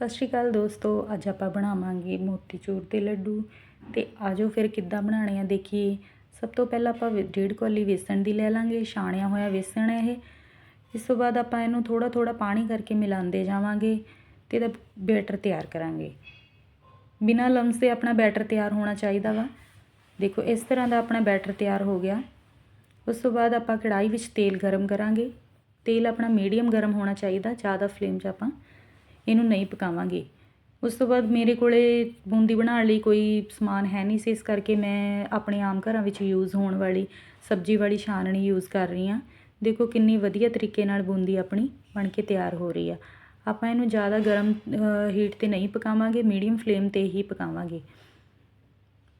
ਸਤਿ ਸ਼੍ਰੀ ਅਕਾਲ ਦੋਸਤੋ, ਅੱਜ ਆਪਾਂ ਬਣਾਵਾਂਗੇ ਮੋਤੀਚੂਰ ਦੇ ਲੱਡੂ। ਤੇ ਆਜੋ ਫਿਰ ਕਿੱਦਾਂ ਬਣਾਉਣੇ ਆ ਦੇਖੀਏ। ਸਭ ਤੋਂ ਪਹਿਲਾਂ ਆਪਾਂ ਡੇਢ ਕੋਲੀ ਵੇਸਣ ਦੀ ਲੈ ਲਾਂਗੇ, ਛਾਣਿਆ ਹੋਇਆ ਵੇਸਣ ਹੈ ਇਹ। ਇਸ ਤੋਂ ਬਾਅਦ ਆਪਾਂ ਇਹਨੂੰ ਥੋੜਾ ਥੋੜਾ ਪਾਣੀ ਕਰਕੇ ਮਿਲਾਉਂਦੇ ਜਾਵਾਂਗੇ ਤੇ ਇਹਦਾ ਬੈਟਰ ਤਿਆਰ ਕਰਾਂਗੇ। ਬਿਨਾਂ ਲੰਮਸ ਦੇ ਆਪਣਾ ਬੈਟਰ ਤਿਆਰ ਹੋਣਾ ਚਾਹੀਦਾ ਵਾ। ਦੇਖੋ, ਇਸ ਤਰ੍ਹਾਂ ਦਾ ਆਪਣਾ ਬੈਟਰ ਤਿਆਰ ਹੋ ਗਿਆ। ਉਸ ਤੋਂ ਬਾਅਦ ਆਪਾਂ ਕੜਾਈ ਵਿੱਚ ਤੇਲ ਗਰਮ ਕਰਾਂਗੇ। ਤੇਲ ਆਪਣਾ ਮੀਡੀਅਮ ਗਰਮ ਹੋਣਾ ਚਾਹੀਦਾ, ਜ਼ਿਆਦਾ ਫਲੇਮ 'ਚ ਆਪਾਂ। ਇਹਨੂੰ ਨਹੀਂ ਪਕਾਵਾਂਗੇ। ਉਸ ਤੋਂ ਬਾਅਦ ਮੇਰੇ ਕੋਲੇ ਬੂੰਦੀ ਬਣਾਉਣ ਲਈ ਕੋਈ ਸਮਾਨ ਹੈ ਨਹੀਂ ਸੀ, ਇਸ ਕਰਕੇ ਮੈਂ ਆਪਣੇ ਆਮ ਘਰਾਂ ਵਿੱਚ ਯੂਜ਼ ਹੋਣ ਵਾਲੀ ਸਬਜ਼ੀ ਵਾਲੀ ਛਾਨਣੀ ਯੂਜ਼ ਕਰ ਰਹੀ ਹਾਂ। ਦੇਖੋ ਕਿੰਨੀ ਵਧੀਆ ਤਰੀਕੇ ਨਾਲ ਬੂੰਦੀ ਆਪਣੀ ਬਣ ਕੇ ਤਿਆਰ ਹੋ ਰਹੀ ਆ। ਆਪਾਂ ਇਹਨੂੰ ਜ਼ਿਆਦਾ ਗਰਮ ਹੀਟ ਤੇ ਨਹੀਂ ਪਕਾਵਾਂਗੇ ਮੀਡੀਅਮ ਫਲੇਮ ਤੇ ਹੀ ਪਕਾਵਾਂਗੇ।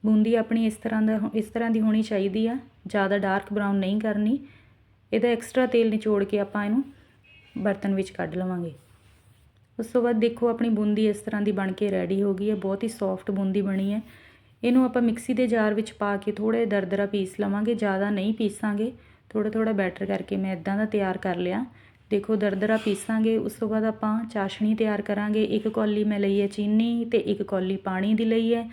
ਬੂੰਦੀ ਆਪਣੀ ਇਸ ਤਰ੍ਹਾਂ ਦਾ ਇਸ ਤਰ੍ਹਾਂ ਦੀ ਹੋਣੀ ਚਾਹੀਦੀ ਆ, ਜ਼ਿਆਦਾ ਡਾਰਕ ਬਰਾਊਨ ਨਹੀਂ ਕਰਨੀ। ਇਹਦਾ ਐਕਸਟਰਾ ਤੇਲ ਨਿਚੋੜ ਕੇ ਆਪਾਂ ਇਹਨੂੰ ਬਰਤਨ ਵਿੱਚ ਕੱਢ ਲਵਾਂਗੇ। ਉਸ ਤੋਂ ਬਾਅਦ ਦੇਖੋ, ਆਪਣੀ ਬੂੰਦੀ ਇਸ ਤਰ੍ਹਾਂ ਦੀ ਬਣ ਕੇ ਰੈਡੀ ਹੋ ਗਈ ਹੈ। ਬਹੁਤ ਹੀ ਸੌਫਟ ਬੂੰਦੀ ਬਣੀ ਹੈ। ਇਹਨੂੰ ਆਪਾਂ ਮਿਕਸੀ ਦੇ ਜਾਰ ਵਿੱਚ ਪਾ ਕੇ ਥੋੜੇ ਦਰਦਰਾ ਪੀਸ ਲਵਾਂਗੇ। ਜ਼ਿਆਦਾ ਨਹੀਂ ਪੀਸਾਂਗੇ। ਥੋੜਾ ਥੋੜਾ ਬੈਟਰ ਕਰਕੇ ਮੈਂ ਇਦਾਂ ਦਾ ਤਿਆਰ ਕਰ ਲਿਆ। ਦੇਖੋ, ਦਰਦਰਾ ਪੀਸਾਂਗੇ। ਉਸ ਤੋਂ ਬਾਅਦ ਆਪਾਂ ਚਾਸ਼ਣੀ ਤਿਆਰ ਕਰਾਂਗੇ। ਇੱਕ ਕੌਲੀ ਮੈਂ ਲਈ ਹੈ ਚੀਨੀ ਤੇ ਇੱਕ ਕੌਲੀ ਪਾਣੀ ਦੀ ਲਈ ਹੈ।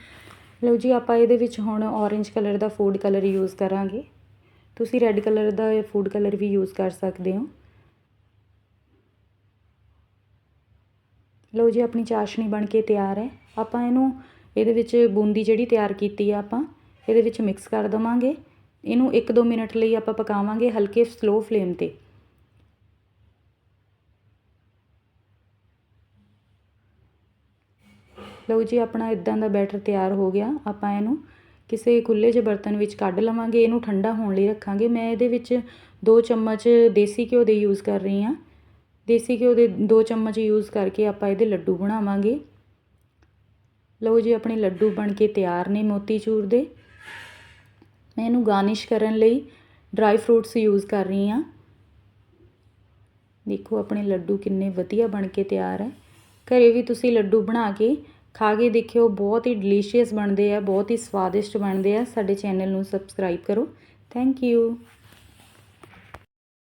ਲਓ ਜੀ, ਆਪਾਂ ਇਹਦੇ ਵਿੱਚ ਹੁਣ orange ਕਲਰ ਦਾ ਫੂਡ ਕਲਰ ਯੂਜ਼ ਕਰਾਂਗੇ। ਤੁਸੀਂ ਰੈੱਡ ਕਲਰ ਦਾ ਫੂਡ ਕਲਰ ਵੀ ਯੂਜ਼ ਕਰ ਸਕਦੇ ਹੋ। ਲਓ ਜੀ, ਆਪਣੀ ਚਾਸ਼ਣੀ ਬਣ ਕੇ ਤਿਆਰ ਹੈ। ਆਪਾਂ ਇਹਨੂੰ, ਇਹਦੇ ਵਿੱਚ ਬੂੰਦੀ ਜਿਹੜੀ ਤਿਆਰ ਕੀਤੀ ਆ ਆਪਾਂ, ਇਹਦੇ ਵਿੱਚ ਮਿਕਸ ਕਰ ਦਵਾਂਗੇ। ਇਹਨੂੰ 1-2 ਮਿੰਟ ਲਈ ਆਪਾਂ ਪਕਾਵਾਂਗੇ ਹਲਕੇ ਸਲੋ ਫਲੇਮ ਤੇ। ਲਓ ਜੀ, ਆਪਣਾ ਇਦਾਂ ਦਾ ਬੈਟਰ ਤਿਆਰ ਹੋ ਗਿਆ। ਆਪਾਂ ਇਹਨੂੰ ਕਿਸੇ ਖੁੱਲੇ ਜਿਹੇ ਬਰਤਨ ਵਿੱਚ ਕੱਢ ਲਵਾਂਗੇ। ਇਹਨੂੰ ਠੰਡਾ ਹੋਣ ਲਈ ਰੱਖਾਂਗੇ। ਮੈਂ ਇਹਦੇ ਵਿੱਚ 2 ਚਮਚ ਦੇਸੀ ਘਿਓ ਦੇ ਯੂਜ਼ ਕਰ ਰਹੀ ਹਾਂ। ਦੇਸੀ ਘਿਓ ਦੇ 2 ਚਮਚ ਯੂਜ਼ ਕਰਕੇ ਆਪਾਂ ਇਹਦੇ ਲੱਡੂ ਬਣਾਵਾਂਗੇ। ਲਓ ਜੀ, ਆਪਣੇ ਲੱਡੂ ਬਣ ਕੇ ਤਿਆਰ ਨੇ ਮੋਤੀਚੂਰ ਦੇ। ਮੈਂ ਇਹਨੂੰ ਗਾਰਨਿਸ਼ ਕਰਨ ਲਈ ਡਰਾਈ ਫਰੂਟਸ ਯੂਜ਼ ਕਰ ਰਹੀ ਹਾਂ। ਦੇਖੋ, ਆਪਣੇ ਲੱਡੂ ਕਿੰਨੇ ਵਧੀਆ ਬਣ ਕੇ ਤਿਆਰ ਹੈ। ਘਰੇ ਵੀ ਤੁਸੀਂ ਲੱਡੂ ਬਣਾ ਕੇ ਖਾ ਕੇ ਦੇਖਿਓ, ਬਹੁਤ ਹੀ ਡਿਲੀਸ਼ੀਅਸ ਬਣਦੇ ਆ, ਬਹੁਤ ਹੀ ਸਵਾਦਿਸ਼ਟ ਬਣਦੇ ਆ। ਸਾਡੇ ਚੈਨਲ ਨੂੰ ਸਬਸਕ੍ਰਾਈਬ ਕਰੋ। Thank you